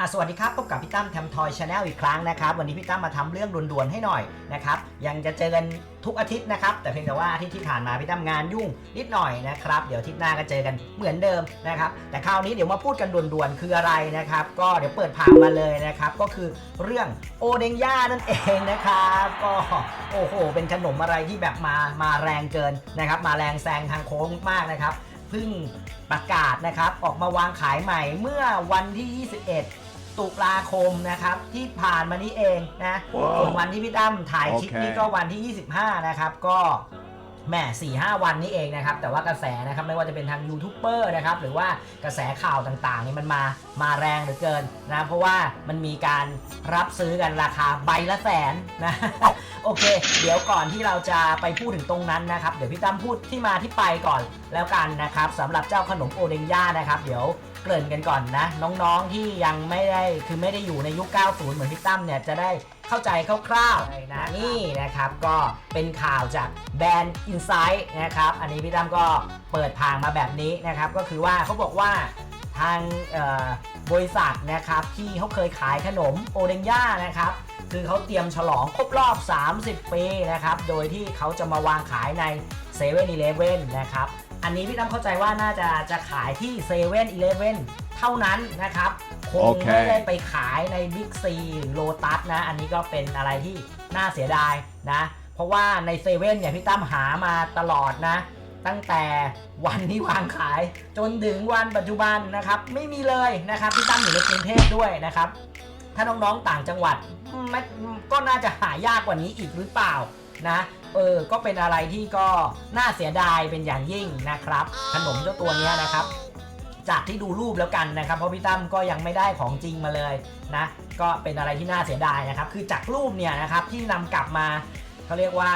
อะสวัสดีครับพบกับพี่ตั้มแทมทอยชาแนลอีกครั้งนะครับ วันนี้พี่ตั้มมาทำเรื่องด่วนๆให้หน่อยนะครับยังจะเจอกันทุกอาทิตย์นะครับ แต่เพียงแต่ว่าอาทิตย์ที่ผ่านมาพี่ตั้มงานยุ่งนิดหน่อยนะครับ เดี๋ยวอาทิตย์หน้าก็เจอกันเหมือนเดิมนะครับ แต่คราวนี้เดี๋ยวมาพูดกันด่วนๆคืออะไรนะครับ ก็เดี๋ยวเปิดผ่านมาเลยนะครับ ก็คือเรื่องโอเดงย่านั่นเองนะครับก็โอ้โห เป็นขนมอะไรที่แบบมามาแรงเกินนะครับ มาแรงแซงทางโค้งมากนะครับเพิ่งประกาศนะครับออกมาวางขายใหม่เมื่อวันที่ 21 ตุลาคมนะครับ ที่ผ่านมานี้เองนะว้าวส่วนวันที่พี่ตั้มถ่ายคลิปโอเคนี้ก็วันที่ 25 นะครับ ก็แหม่สี่ห้าวันนี้เองนะครับ แต่ว่ากระแสนะครับไม่ว่าจะเป็นทางยูทูบเบอร์นะครับ หรือว่ากระแสข่าวต่างๆ นี่มันมามาแรงเหลือเกินนะเพราะว่ามันมีการรับซื้อกันราคาใบละแสนนะโอเค เดี๋ยวก่อนที่เราจะไปพูดถึงตรงนั้นนะครับ เดี๋ยวพี่ตั้มพูดที่มาที่ไปก่อนแล้วกันนะครับสำหรับเจ้าขนมโอเดงย่านะครับ เดี๋ยว เกริ่นกันก่อนนะ น้องๆที่ยังไม่ได้คือไม่ได้อยู่ในยุค 90 เหมือนพี่ตั้มเนี่ยจะได้เข้าใจคร่าวๆนะนี่นะครับก็เป็นข่าวจากแบรนด์ Insight นะครับ อันนี้พี่ตั้มก็เปิดทางมาแบบนี้นะครับ ก็คือว่าเขาบอกว่าทางเอ่อบริษัทนะครับที่เขาเคยขายขนมโอเดงย่านะครับคือเขาเตรียมฉลองครบรอบ 30 ปีนะครับ โดยที่เขาจะมาวางขายใน7 e เ e ่ e อนะครับ อันนี้พี่ตั้มเข้าใจว่าน่าจะจะขายที่7 e เ e ่ e อเท่านั้นนะครับ คงโอเคไม่ได้ไปขายใน Big C หรือโลตัสนะ อันนี้ก็เป็นอะไรที่น่าเสียดายนะ เพราะว่าในเซเว่นเนี่ยพี่ตั้มหามาตลอดนะ ตั้งแต่วันที่วางขายจนถึงวันปัจจุบันนะครับ ไม่มีเลยนะครับพี่ตั้มอยู่ในกรุงเทพด้วยนะครับถ้าน้องๆต่างจังหวัดไม่ก็น่าจะหายากกว่านี้อีกหรือเปล่านะ เออ ก็เป็นอะไรที่ก็น่าเสียดายเป็นอย่างยิ่งนะครับ ขนมเจ้าตัวเนี้ยนะครับ จากที่ดูรูปแล้วกันนะครับ เพราะพี่ตั้มก็ยังไม่ได้ของจริงมาเลยนะ ก็เป็นอะไรที่น่าเสียดายนะครับ คือจากรูปเนี่ยนะครับที่นำกลับมาเขาเรียกว่า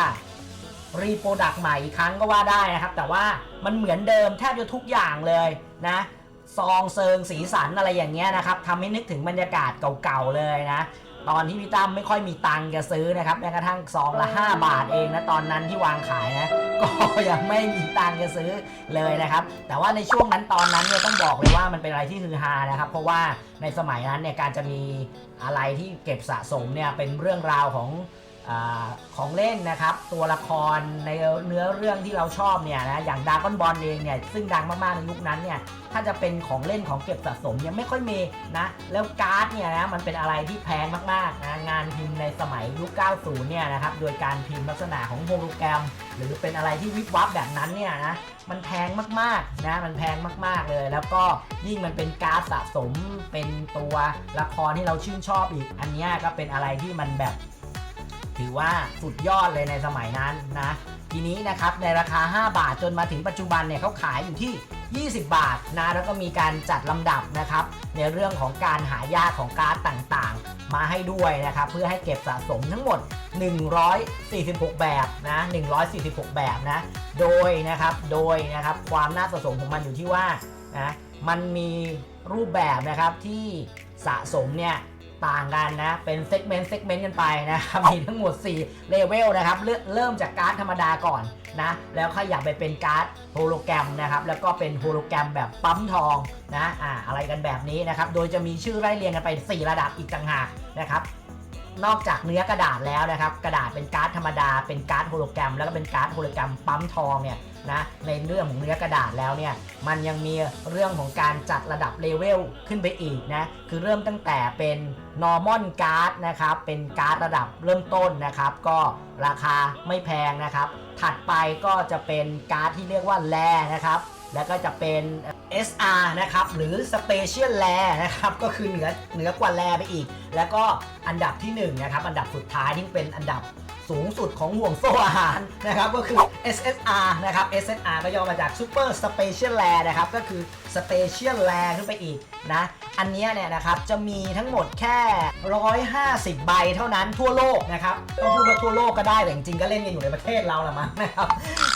รีโปรดักต์ใหม่อีกครั้งก็ว่าได้นะครับ แต่ว่ามันเหมือนเดิมแทบจะทุกอย่างเลยนะซองเซิงสีสันอะไรอย่างเงี้ยนะครับทำให้นึกถึงบรรยากาศเก่าๆเลยนะ ตอนที่พี่ตั้มไม่ค่อยมีตังค์จะซื้อนะครับแม้กระทั่งซองละ 5 บาทเองนะตอนนั้นที่วางขายนะก็ยังไม่มีตังค์จะซื้อเลยนะครับ แต่ว่าในช่วงนั้นตอนนั้นเนี่ยต้องบอกเลยว่ามันเป็นอะไรที่ฮือฮานะครับ เพราะว่าในสมัยนั้นเนี่ยการจะมีอะไรที่เก็บสะสมเนี่ยเป็นเรื่องราวของ ของเล่นนะครับ ตัวละครในเนื้อเรื่องที่เราชอบเนี่ยนะอย่างดาร์กอนบอลเองเนี่ยซึ่งดังมากๆในยุคนั้นเนี่ยถ้าจะเป็นของเล่นของเก็บสะสมยังไม่ค่อยมีนะแล้วการ์ดเนี่ยนะมันเป็นอะไรที่แพงมากๆนะงานพิมพ์ในสมัยยุค 90 เนี่ยนะครับโดยการพิมพ์ลักษณะของโฮโลแกรม หรือเป็นอะไรที่วิบวับแบบนั้นเนี่ยนะมันแพงมากๆนะมันแพงมากๆเลย แล้วก็ยิ่งมันเป็นการ์ดสะสมเป็นตัวละครที่เราชื่นชอบอีก อันนี้ก็เป็นอะไรที่มันแบบ ถือว่าสุดยอดเลยในสมัยนั้นนะ ทีนี้นะครับในราคา 5 บาทจนมาถึงปัจจุบันเนี่ยเขาขายอยู่ที่ 20 บาทนะแล้วก็มีการจัดลำดับนะครับ ในเรื่องของการหายากของการ์ดต่างๆ มาให้ด้วยนะครับ เพื่อให้เก็บสะสมทั้งหมด 146 แบบนะ 146 แบบนะ โดยนะครับโดยนะครับความน่าสะสมของมันอยู่ที่ว่านะมันมีรูปแบบนะครับที่สะสมเนี่ย ต่างกันนะ เป็นเซกเมนต์เซกเมนต์กันไปนะครับ มีทั้งหมด 4 เลเวลนะครับ เริ่มจากการ์ดธรรมดาก่อนนะ แล้วขยับไปเป็นการ์ดโฮโลแกรมนะครับ แล้วก็เป็นโฮโลแกรมแบบปั๊มทองนะ อ่า อะไรกันแบบนี้นะครับ โดยจะมีชื่อไล่เรียงกันไป 4 ระดับอีกต่างหากนะครับ นอกจากเนื้อกระดาษแล้วนะครับกระดาษเป็นการ์ดธรรมดา เป็นการ์ดโฮโลแกรม แล้วก็เป็นการ์ดโฮโลแกรมปั๊มทองเนี่ยนะในเรื่องของเนื้อกระดาษแล้วเนี่ยมันยังมีเรื่องของการจัดระดับเลเวลขึ้นไปอีกนะคือเริ่มตั้งแต่เป็น normal card นะครับเป็นการ์ดระดับเริ่มต้นนะครับก็ราคาไม่แพงนะครับถัดไปก็จะเป็นการ์ดที่เรียกว่าแลนะครับแล้วก็จะเป็น SR นะครับหรือ Special r a r นะครับก็คือเหนือเหนือกว่าแลไปอีก แล้วก็อันดับที่1นะครับอันดับสุดท้ายที่เป็นอันดับ สูงสุดของห่วงโซ่อาหารนะครับก็คือ SSR นะครับ SSR ก็ย่อมาจาก Super Special r a r นะครับก็คือ Special r a r ขึ้นไปอีกนะอันนี้เนี่ยนะครับจะมีทั้งหมดแค่ 150 ใบเท่านั้นทั่วโลกนะครับต้องพูดว่าทั่วโลกก็ได้แต่จริงๆก็เล่นกันอยู่ในประเทศเราละมั้งนะครับ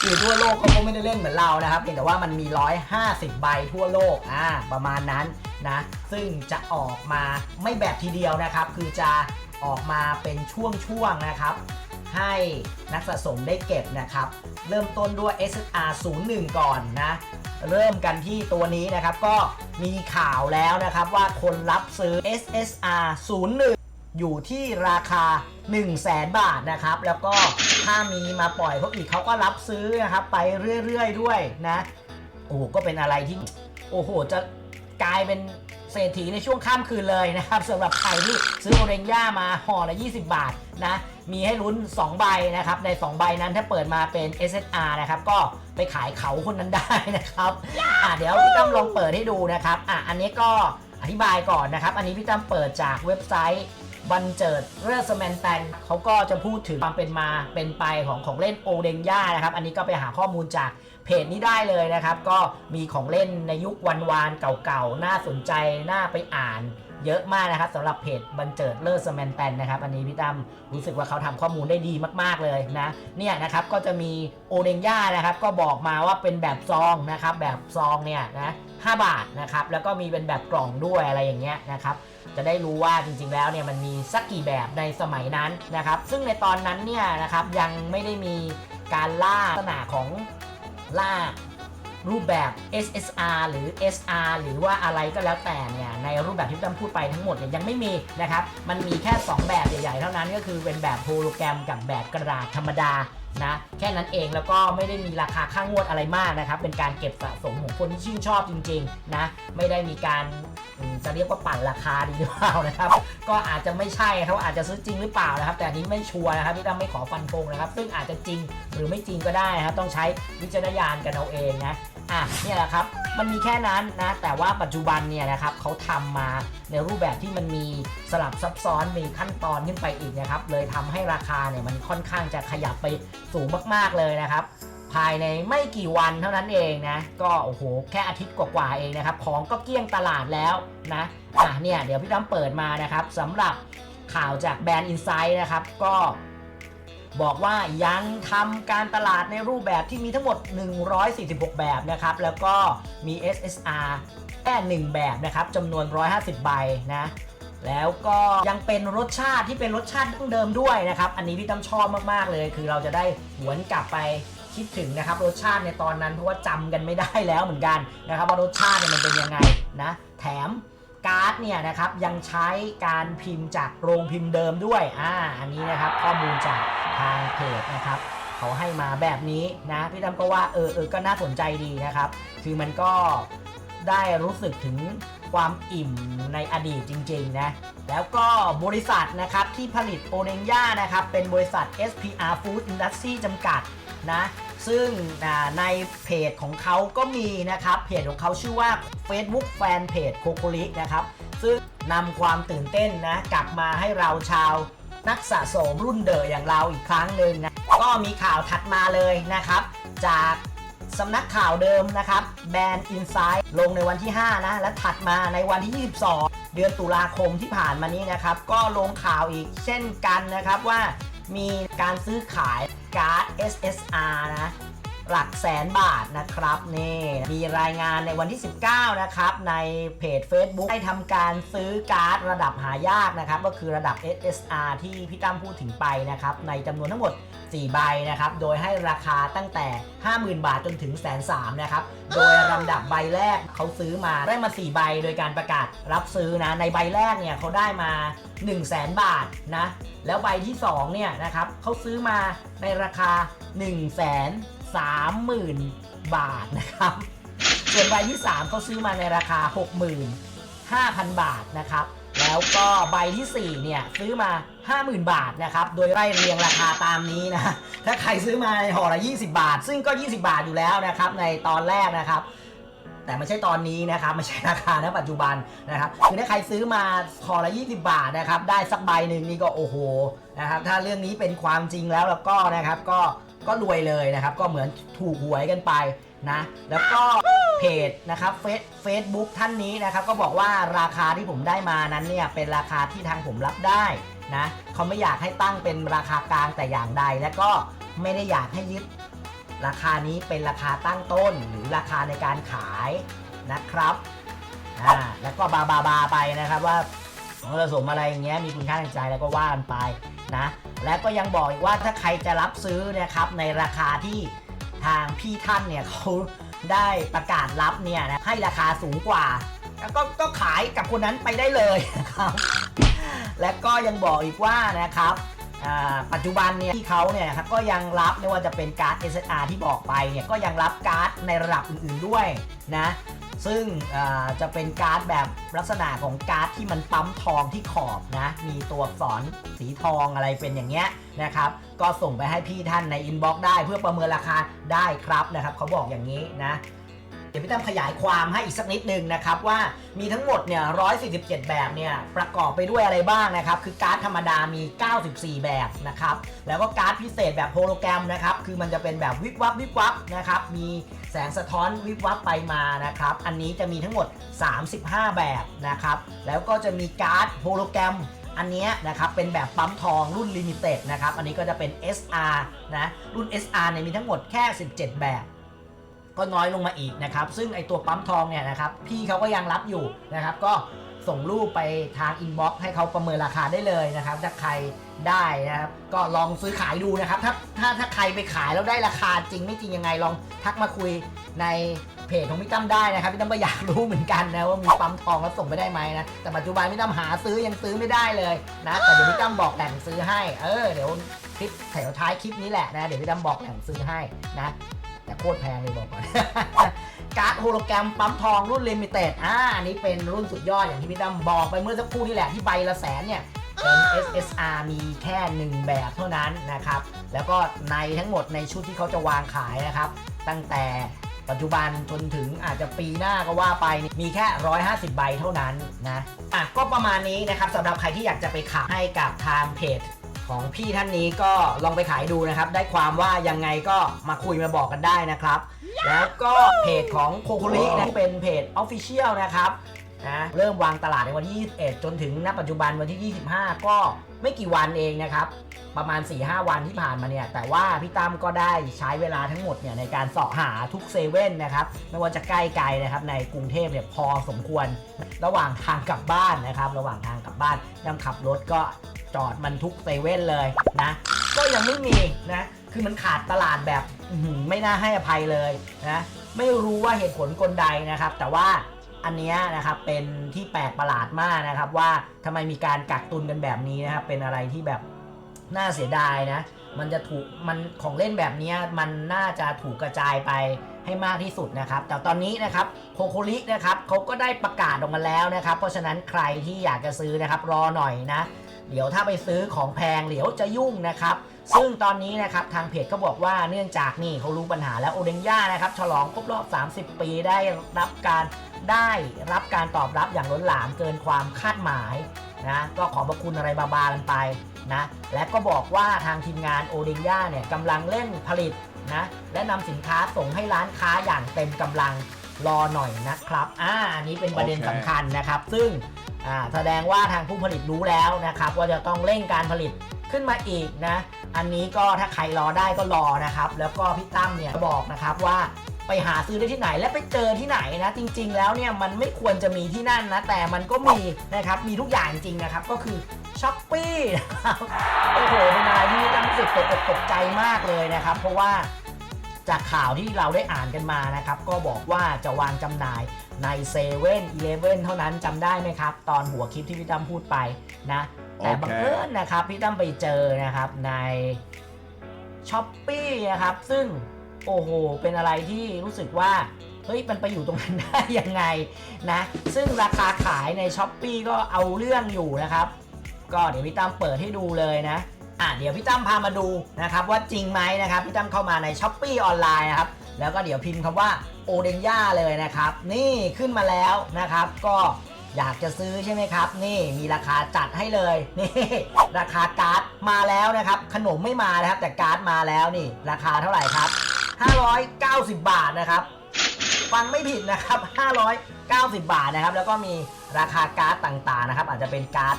คือทั่วโลกเขาก็ไม่ได้เล่นเหมือนเรานะครับเพียงแต่ว่ามันมี 150 ใบทั่วโลกอ่าประมาณนั้นนะซึ่งจะออกมาไม่แบบทีเดียวนะครับ คือจะออกมาเป็นช่วงๆนะครับ ให้นักสะสมได้เก็บนะครับ เริ่มต้นด้วย SSR 01 ก่อนนะ เริ่มกันที่ตัวนี้นะครับก็มีข่าวแล้วนะครับว่าคนรับซื้อ SSR 01 อยู่ที่ราคา 1 0 0 0 0แบาทนะครับ แล้วก็ถ้ามีมาปล่อยเขาอีกเขาก็รับซื้อนะครับไปเรื่อยๆด้วยนะ โอ้โหก็เป็นอะไรที่ โอ้โห จะกลายเป็น เศรษฐีในช่วงข้ามคืนเลยนะครับสำหรับใครที่ซื้อโอเรนย่ามาห่อละ 20 บาทนะมีให้ลุ้น 2 ใบนะครับ ใน 2 ใบนั้นถ้าเปิดมาเป็น SSR นะครับ ก็ไปขายเขาคนนั้นได้นะครับอะเดี๋ยวพี่ตั้มลองเปิดให้ดูนะครับอะอันนี้ก็อธิบายก่อนนะครับ อันนี้พี่ตั้มเปิดจากเว็บไซต์บันเจิดเรอร์สแมนแตนเขาก็จะพูดถึงความเป็นมาเป็นไปของของเล่นโอเดงย่านะครับ อันนี้ก็ไปหาข้อมูลจาก เพจนี้ได้เลยนะครับ ก็มีของเล่นในยุควันวานเก่าๆ น่าสนใจ น่าไปอ่านเยอะมากนะครับสำหรับเพจบันเจิดเลอร์สแมนแตนนะครับ อันนี้พี่ตั้มรู้สึกว่าเขาทำข้อมูลได้ดีมากๆเลยนะ เนี่ยนะครับก็จะมีโอเดงย่านะครับก็บอกมาว่าเป็นแบบซองนะครับแบบซองเนี่ยนะ5บาทนะครับแล้วก็มีเป็นแบบกล่องด้วยอะไรอย่างเงี้ยนะครับจะได้รู้ว่าจริงๆแล้วเนี่ยมันมีสักกี่แบบในสมัยนั้นนะครับซึ่งในตอนนั้นเนี่ยนะครับยังไม่ได้มีการล่าลักษณะของ ลากรูปแบบ SSR หรือ SR หรือว่าอะไรก็แล้วแต่เนี่ยในรูปแบบที่ตั้มพูดไปทั้งหมดเนี่ยยังไม่มีนะครับ มันมีแค่ 2 แบบใหญ่ๆ เท่านั้นก็คือเป็นแบบโฮโลแกรมกับแบบกระดาษธรรมดา นะ แค่นั้นเองแล้วก็ไม่ได้มีราคาค่างวดอะไรมากนะครับ เป็นการเก็บสะสมของคนที่ชื่นชอบจริงๆนะ ไม่ได้มีการจะเรียกว่าปั่นราคาดีหรือเปล่านะครับ ก็อาจจะไม่ใช่เขาอาจจะซื้อจริงหรือเปล่านะครับ แต่อันนี้ไม่ชัวร์นะครับพี่ตั้มไม่ขอฟันธงนะครับ ซึ่งอาจจะจริงหรือไม่จริงก็ได้นะครับ ต้องใช้วิจารณญาณกันเอาเองนะ อะเนี่ยแหละครับมันมีแค่นั้นนะ แต่ว่าปัจจุบันเนี่ยนะครับเขาทำมาในรูปแบบที่มันมีสลับซับซ้อนมีขั้นตอนขึ้นไปอีกนะครับ เลยทำให้ราคาเนี่ยมันค่อนข้างจะขยับไปสูงมากๆเลยนะครับ ภายในไม่กี่วันเท่านั้นเองนะ ก็โอ้โหแค่อาทิตย์กว่าๆเองนะครับ ของก็เกลี้ยงตลาดแล้วนะอะเนี่ยเดี๋ยวพี่ตั้มเปิดมานะครับสำหรับข่าวจากแบรนด์ Insight นะครับ ก็ บอกว่ายังทำการตลาดในรูปแบบที่มีทั้งหมด 146 แบบนะครับ แล้วก็มี SSR แค่ 1 แบบนะครับจำนวน 150 ใบนะ แล้วก็ยังเป็นรสชาติที่เป็นรสชาติดั้งเดิมด้วยนะครับ อันนี้พี่ตั้มชอบมากๆเลย คือเราจะได้หวนกลับไปคิดถึงนะครับรสชาติในตอนนั้นเพราะว่าจำกันไม่ได้แล้วเหมือนกันนะครับว่ารสชาติมันเป็นยังไงนะ แถม การ์ดเนี่ยนะครับยังใช้การพิมพ์จากโรงพิมพ์เดิมด้วยอ่าอันนี้นะครับข้อมูลจากทางเพจนะครับเขาให้มาแบบนี้นะพี่ตั้มก็ว่าเออเออก็น่าสนใจดีนะครับ คือมันก็ได้รู้สึกถึงความอิ่มในอดีตจริง ๆ นะ แล้วก็บริษัทนะครับที่ผลิตโอเ n งย่านะครับ เป็นบริษัท SPR Food Industry จำกัดนะซึ่งในเพจของเขาก็มีนะครับ เพจของเขาชื่อว่า Facebook Fan Page โคโคลินะครับ ซึ่งนำความตื่นเต้นนะ กลับมาให้เราชาวนักสะสมรุ่นเดออย่างเราอีกครั้งหนึ่งนะก็มีข่าวถัดมาเลยนะครับ จากสำนักข่าวเดิมนะครับ แบรนด์ Insight ลงในวันที่ 5 นะ และถัดมาในวันที่ 22 เดือนตุลาคมที่ผ่านมานี้นะครับ ก็ลงข่าวอีกเช่นกันนะครับว่า มีการซื้อขายการ์ด SSR นะ หลักแสนบาทนะครับนี่มีรายงานในวันที่ 19 นะครับ ในเพจ Facebook ได้ทำการซื้อการ์ดระดับหายากนะครับ ก็คือระดับ SSR ที่พี่ตั้มพูดถึงไปนะครับ ในจำนวนทั้งหมด 4 ใบนะครับ โดยให้ราคาตั้งแต่ 50,000 บาทจนถึงแสนสามนะครับ โดยลำดับใบแรกเขาซื้อมาได้มา 4 ใบโดยการประกาศรับซื้อนะ ในใบแรกเนี่ยเขาได้มา 1 0 0 0 0แสนบาทนะ แล้วใบที่2เนี่ยนะครับเขาซื้อมาในราคา1 3 0 0 0 0 บาทนะครับ ส่วนใบที่ 3เขาซื้อมาในราคา 65,000 บาทนะครับ แล้วก็ใบทีสี่ 4 เนี่ย ซื้อมา 50,000 บาทนะครับ โดยไล่เรียงราคาตามนี้นะ ถ้าใครซื้อมาห่อละ 20 บาท ซึ่งก็ 20 บาทอยู่แล้วนะครับ ในตอนแรกนะครับแต่ไม่ใช่ตอนนี้นะครับไม่ใช่ราคาณปัจจุบันนะครับคือถ้าใครซื้อมาห่อละ 20 บาทนะครับ ได้สักใบหนึ่งนี่ก็โอ้โหนะครับถ้าเรื่องนี้เป็นความจริงแล้วแล้วก็นะครับ ก็ ก็รวยเลยนะครับ ก็เหมือนถูกหวยกันไปนะแล้วก็เพจนะครับเฟซเฟซบุ๊กท่านนี้นะครับก็บอกว่าราคาที่ผมได้มานั้นเนี่ยเป็นราคาที่ทางผมรับได้นะเขาไม่อยากให้ตั้งเป็นราคากลางแต่อย่างใด และก็ไม่ได้อยากให้ยึดราคานี้เป็นราคาตั้งต้นหรือราคาในการขายนะครับอ่าแล้วก็บาบาบาไปนะครับว่าของผสมอะไรอย่างเงี้ยมีคุณค่าทางใจแล้วก็ว่ากันไปนะ และก็ยังบอกอีกว่าถ้าใครจะรับซื้อนะครับในราคาที่ทางพี่ท่านเนี่ยเขาได้ประกาศรับเนี่ยนะให้ราคาสูงกว่า แล้วก็ก็ขายกับคนนั้นไปได้เลยนะครับ และก็ยังบอกอีกว่านะครับปัจจุบันเนี่ยที่เขาเนี่ยครับก็ยังรับไม่ว่าจะเป็นการ์ด SSR ที่บอกไปเนี่ยก็ยังรับการ์ดในระดับอื่นๆด้วยนะ ซึ่งจะเป็นการ์ดแบบลักษณะของการ์ดที่มันปั๊มทองที่ขอบนะ มีตัวอักษรสีทองอะไรเป็นอย่างเงี้ยนะครับ ก็ส่งไปให้พี่ท่านในอินบ็อกซ์ได้เพื่อประเมินราคาได้ครับนะครับเขาบอกอย่างนี้นะ ดี๋ยวพี่ตั้มขยายความให้อีกสักนิดนึงนะครับว่ามีทั้งหมดเนี่ย147 แบบเนี่ยประกอบไปด้วยอะไรบ้างนะครับ คือการ์ดธรรมดามี 94 แบบนะครับ แล้วก็การ์ดพิเศษแบบโฮโลแกรมนะครับ คือมันจะเป็นแบบวิบวับวิบวับนะครับ มีแสงสะท้อนวิบวับไปมานะครับ อันนี้จะมีทั้งหมด 35 แบบนะครับ แล้วก็จะมีการ์ดโฮโลแกรมอันนี้นะครับเป็นแบบปั๊มทองรุ่นลิมิเต็ดนะครับ อันนี้ก็จะเป็น SR นะ รุ่น SR เนี่ยมีทั้งหมดแค่ 17 แบบ ก็น้อยลงมาอีกนะครับซึ่งไอตัวปั๊มทองเนี่ยนะครับพี่เขาก็ยังรับอยู่นะครับก็ส่งรูปไปทางอินบ็อกซ์ให้เขาประเมินราคาได้เลยนะครับ ถ้าใครได้นะครับ ก็ลองซื้อขายดูนะครับ ถ้าถ้าถ้าใครไปขายแล้วได้ราคาจริงไม่จริงยังไงลองทักมาคุยในเพจของพี่ตั้มได้นะครับพี่ตั้มก็อยากรู้เหมือนกันนะว่ามีปั๊มทองแล้วส่งไปได้ไหมนะแต่ปัจจุบันพี่ตั้มหาซื้อยังซื้อไม่ได้เลยนะแต่เดี๋ยวพี่ตั้มบอกแหล่งซื้อให้เออเดี๋ยวคลิปแถวท้ายคลิปนี้แหละนะเดี๋ยวพี่ตั้มบอกแหล่งซื้อให้นะ แต่โคตรแพงเลยบอกก่อน การ์ดโฮโลแกรมปั๊มทองรุ่นลิมิเต็ดอ่าอันนี้เป็นรุ่นสุดยอดอย่างที่พี่ตั้มบอกไปเมื่อสักครู่นี่แหละที่ใบละแสนเนี่ยเป็น SSR มีแค่ 1 แบบเท่านั้นนะครับ แล้วก็ในทั้งหมดในชุดที่เขาจะวางขายนะครับ ตั้งแต่ปัจจุบันจนถึงอาจจะปีหน้าก็ว่าไปนี่มีแค่ 150 ใบเท่านั้นนะอะก็ประมาณนี้นะครับสำหรับใครที่อยากจะไปขายให้กับทางเพจ ของพี่ท่านนี้ก็ลองไปขายดูนะครับ ได้ความว่ายังไงก็มาคุยมาบอกกันได้นะครับ แล้วก็เพจของโคโครินะเป็นเพจ Official นะครับนะเริ่มวางตลาดในวันที่ 21 จนถึงณปัจจุบันวันที่ 25 ก็ไม่กี่วันเองนะครับ ประมาณ 4-5 วันที่ผ่านมาเนี่ย แต่ว่าพี่ตั้มก็ได้ใช้เวลาทั้งหมดเนี่ยในการเสาะหาทุกเซเว่นนะครับ ไม่ว่าจะใกล้ไกลนะครับในกรุงเทพเนี่ยพอสมควร ระหว่างทางกลับบ้านนะครับ ระหว่างทางกลับบ้านนำขับรถก็จอดมันทุกเซเว่นเลยนะ ก็ยังไม่มีนะ คือมันขาดตลาดแบบไม่น่าให้อภัยเลยนะ ไม่รู้ว่าเหตุผลกลใดนะครับ แต่ว่าอันนี้นะครับเป็นที่แปลกประหลาดมากนะครับว่าทำไมมีการกักตุนกันแบบนี้นะครับเป็นอะไรที่แบบ น่าเสียดายนะ มันจะถูกมันของเล่นแบบนี้มันน่าจะถูกกระจายไปให้มากที่สุดนะครับ แต่ตอนนี้นะครับโคโครินะครับเขาก็ได้ประกาศออกมาแล้วนะครับ เพราะฉะนั้นใครที่อยากจะซื้อนะครับรอหน่อยนะ เดี๋ยวถ้าไปซื้อของแพงเดี๋ยวจะยุ่งนะครับ ซึ่งตอนนี้นะครับทางเพจก็บอกว่าเนื่องจากนี่เขารู้ปัญหาแล้วโอเดนย่านะครับฉลองครบรอบ 30 ปีได้รับการได้รับการตอบรับอย่างล้นหลามเกินความคาดหมาย นะก็ขอบพระคุณอะไรบาบากันไปนะและก็บอกว่าทางทีมงานโอเดนย่าเนี่ยกำลังเร่งผลิตนะและนำสินค้าส่งให้ร้านค้าอย่างเต็มกำลังรอหน่อยนะครับอ่าอันนี้เป็นประเด็นโอเคสำคัญนะครับ ซึ่งอ่าแสดงว่าทางผู้ผลิตรู้แล้วนะครับ ว่าจะต้องเร่งการผลิตขึ้นมาอีกนะ อันนี้ก็ถ้าใครรอได้ก็รอนะครับ แล้วก็พี่ตั้มเนี่ยบอกนะครับว่า ไปหาซื้อได้ที่ไหนและไปเจอที่ไหนนะ จริง ๆ แล้วเนี่ยมันไม่ควรจะมีที่นั่นนะ แต่มันก็มีนะครับมีทุกอย่างจริงนะครับ ก็คือช้อปปี้นะครับโอ้โหเป็นอะไรที่ตั้มรู้สึกตกอกตกใจมากเลยนะครับ เพราะว่าจากข่าวที่เราได้อ่านกันมานะครับ ก็บอกว่าจะวางจำหน่ายใน7 e เ e ่ e อเท่านั้นจำได้ไหมครับ ตอนหัวคลิปที่พี่ตั้มพูดไปนะ แต่บังเอิญนะครับ พี่ตั้มไปเจอนะครับในช้อปปีนะครับ ซึ่ง โอ้โห เป็นอะไรที่รู้สึกว่า เฮ้ย มันไปอยู่ตรงนั้นได้ยังไงนะ ซึ่งราคาขายในช้อปปีก็เอาเรื่องอยู่นะครับ ก็เดี๋ยวพี่ตั้มเปิดให้ดูเลยนะ อะ เดี๋ยวพี่ตั้มพามาดูนะครับ ว่าจริงไหมนะครับ พี่ตั้มเข้ามาในช้อปปีออนไลน์นะครับ แล้วก็เดี๋ยวพิมพ์คำว่าโอเดนย่าเลยนะครับ นี่ขึ้นมาแล้วนะครับ ก็อยากจะซื้อใช่ไหมครับ นี่มีราคาจัดให้เลยนี่ราคาการ์ดมาแล้วนะครับ ขนมไม่มานะครับ แต่การ์ดมาแล้วนี่ ราคาเท่าไหร่ครับ 590 บาทนะครับ ฟังไม่ผิดนะครับ 590 บาทนะครับ แล้วก็มีราคาการ์ดต่างๆนะครับ อาจจะเป็นการ์ด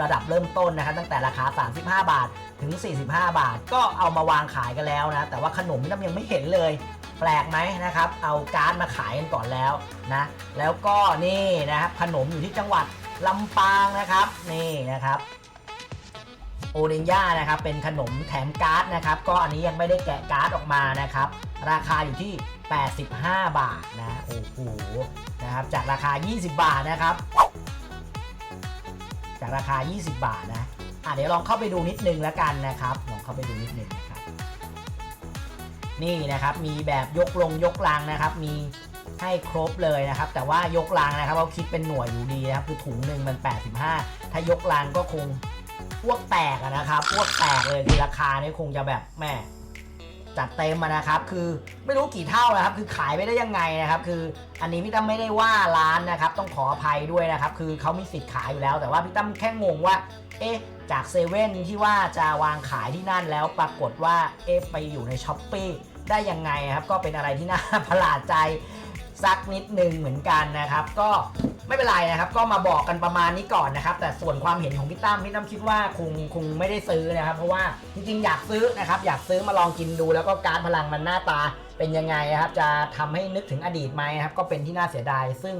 ระดับเริ่มต้นนะครับ ตั้งแต่ราคา 35 บาทถึง 45 บาท ก็เอามาวางขายกันแล้วนะ แต่ว่าขนมนี่ยังไม่เห็นเลย แปลกไหมนะครับ เอาการ์ดมาขายกันก่อนแล้วนะ แล้วก็นี่นะครับขนมอยู่ที่จังหวัดลำปางนะครับ นี่นะครับ โอเดนย่านะครับเป็นขนมแถมการ์ดนะครับก็อันนี้ยังไม่ได้แกะการ์ดออกมานะครับราคาอยู่ที่ 85 บาทนะโอ้โหนะครับจากราคา 20 บาทนะครับ จากราคา 20 บาทนะอะเดี๋ยวลองเข้าไปดูนิดนึงแล้วกันนะครับลองเข้าไปดูนิดนึงนะครับนี่นะครับมีแบบยกลงยกลังนะครับ มีให้ครบเลยนะครับ แต่ว่ายกลังนะครับเขาคิดเป็นหน่วยอยู่ดีนะครับคือถุงหนึ่งมัน 85 ถ้ายกลังก็คง อ้วกแตกอะนะครับอ้วกแตกเลยคือราคาเนี่คงจะแบบแม่จัดเต็มอะนะครับ คือไม่รู้กี่เท่านะครับ คือขายไม่ได้ยังไงนะครับ คืออันนี้พี่ตั้มไม่ได้ว่าร้านนะครับ ต้องขออภัยด้วยนะครับ คือเขามีสิทธิ์ขายอยู่แล้ว แต่ว่าพี่ตั้มแค่งงว่า เอ๊ะ จากเซเว่นที่ว่าจะวางขายที่นั่นแล้วปรากฏว่าเอ๊ะไปอยู่ในช้อปปีได้ยังไงครับ ก็เป็นอะไรที่น่าประหลาดใจสักนิดนึงเหมือนกันนะครับ ก็ ไม่เป็นไรนะครับ ก็มาบอกกันประมาณนี้ก่อนนะครับ แต่ส่วนความเห็นของพี่ตั้มพี่ตั้มคิดว่าคงคงไม่ได้ซื้อนะครับ เพราะว่าจริงๆอยากซื้อนะครับ อยากซื้อมาลองกินดู แล้วก็การพลังมันหน้าตาเป็นยังไงนะครับ จะทำให้นึกถึงอดีตไหมครับ ก็เป็นที่น่าเสียดาย ซึ่ง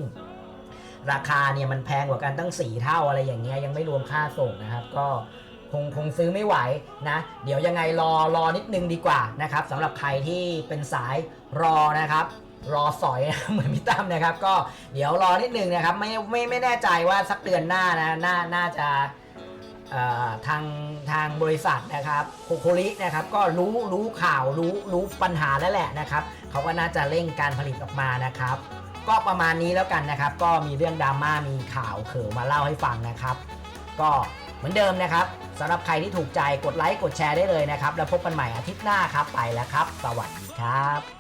ราคาเนี่ยมันแพงกว่ากันตั้ง 4 เท่าอะไรอย่างเงี้ยยังไม่รวมค่าส่งนะครับ ก็คงคงซื้อไม่ไหวนะ เดี๋ยวยังไงรอรอนิดนึงดีกว่านะครับสำหรับใครที่เป็นสายรอนะครับ รอสอยนะเหมือนพี่ตั้มนะครับ ก็เดี๋ยวรอนิดนึงนะครับ ไม่ไม่ไม่แน่ใจว่าสักเดือนหน้านะน่าน่าจะทางทางบริษัทนะครับโคโครินะครับก็รู้รู้ข่าวรู้รู้ปัญหาแล้วแหละนะครับเขาก็น่าจะเร่งการผลิตออกมานะครับ ก็ประมาณนี้แล้วกันนะครับ ก็มีเรื่องดราม่ามีข่าวเขิวมาเล่าให้ฟังนะครับ ก็เหมือนเดิมนะครับสำหรับใครที่ถูกใจกดไลค์กดแชร์ได้เลยนะครับ แล้วพบกันใหม่อาทิตย์หน้าครับไปแล้วครับ สวัสดีครับ